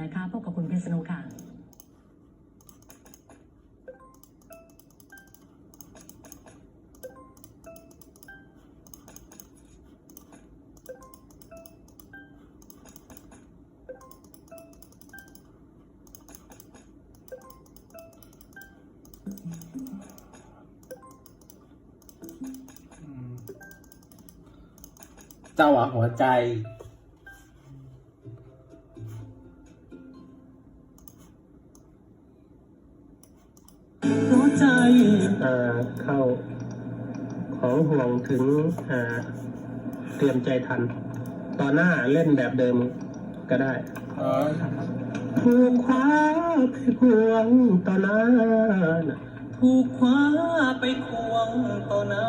นะคะพบกับคุณพิษณุค่ะเจ้าหวะหัวใจ เข้าของห่วงถึงอ่าเตรียมใจทัน ตอนหน้าเล่นแบบเดิมก็ได้เออถูกคว้าไปห่วงต่อหน้าน่ะถูกคว้าไปควงต่อหน้า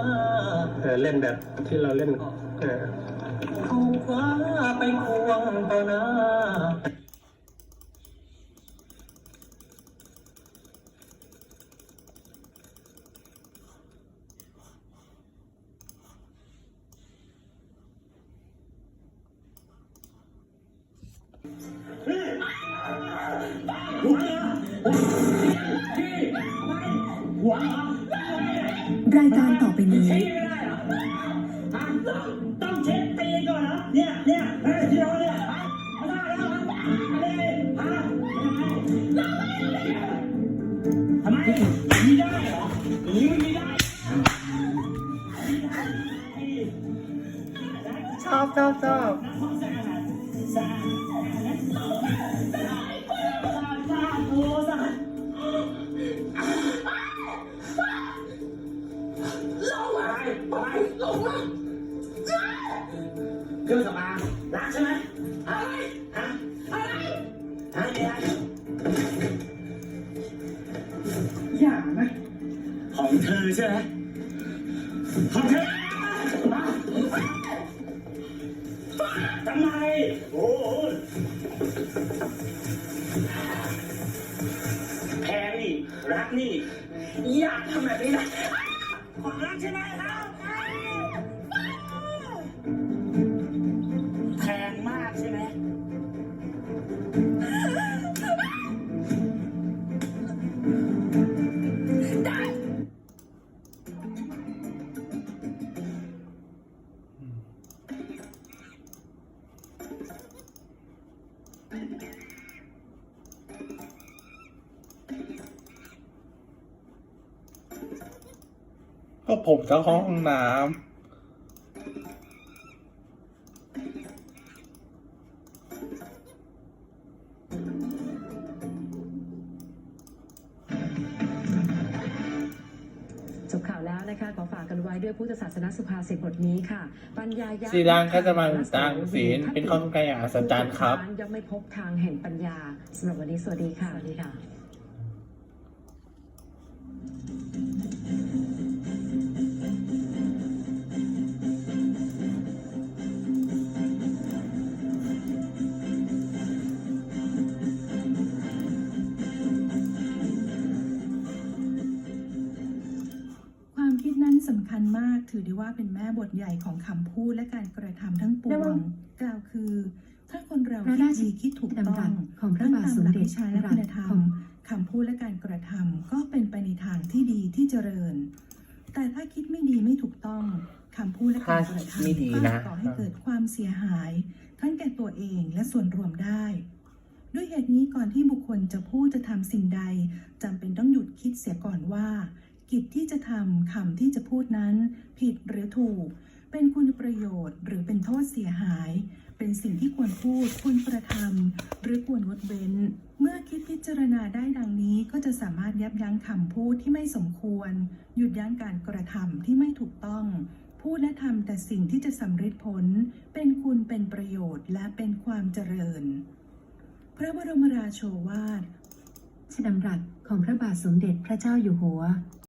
เล่นแบบที่เราเล่นเออถูกคว้าไปควงต่อหน้า รายการต่อไปนี้ ต้องเช็ดตีก่อนนะเนี่ยเนี่ยเฮ้ยเดี๋ยวเนี่ยเอาได้แล้วอะไรฮะทำไมไม่ได้เหรอไม่ได้ชอบชอบชอบ เครื่องสำอางล้างใช่ไหมฮะฮะอะไรฮะอะไรอย่างไหมของเธอใช่ไหมของเธอ ทำไมโอ้โหแพงนี่ รักนี่ อยากทำแบบนี้นะของรักใช่ไหมครับ ก็ผมจะเข้าห้องน้ำ นะคะขอฝากกันไว้ด้วยพุทธศาสนสุภาษิตบทนี้ค่ะ ปัญญายะำสีลังก็จะมาต่างศีลเป็นข้อทุกข์อย่างอัศจรรย์ครับย่อมไม่พบทางแห่งปัญญาสำหรับวันนี้สวัสดีค่ะสวัสดีค่ะ สำคัญมากถือได้ว่าเป็นแม่บทใหญ่ของคำพูดและการกระทำทั้งปวงกล่าวคือ ถ้าคนเราพระคิดราชดีคิดถูกต้ดำรัองสของพระบาทสมเด็จตามหลักวิชาและพระคุณธรรขมองคำพูดและการกระทำก็เป็นไปในทางที่ดีที่เจริญ แต่ถ้าคิดไม่ดีไม่ถูกต้องคำพูดและการกระถ้าไม่ทำดีก็นะก่อให้เกิดความเสียหาย ทั้งแก่ตัวเองและส่วนรวมได้ ด้วยเหตุนี้ก่อนที่บุคคลจะพูดจะทำสิ่งใดจำเป็นต้องหยุดคิดเสียก่อนว่า กิจที่จะทำคำที่จะพูดนั้น ผิดหรือถูก เป็นคุณประโยชน์ หรือเป็นโทษเสียหาย เป็นสิ่งที่ควรพูด ควรกระทำหรือควรงดเว้น เมื่อคิดพิจารณาได้ดังนี้ก็จะสามารถยับยั้งคำพูดที่ไม่สมควร หยุดยั้งการกระทำที่ไม่ถูกต้อง พูดและทำแต่สิ่งที่จะสำเร็จผล เป็นคุณเป็นประโยชน์และเป็นความเจริญ พระบรมราโชวาทชดำรัสของพระบาทสมเด็จพระเจ้าอยู่หัว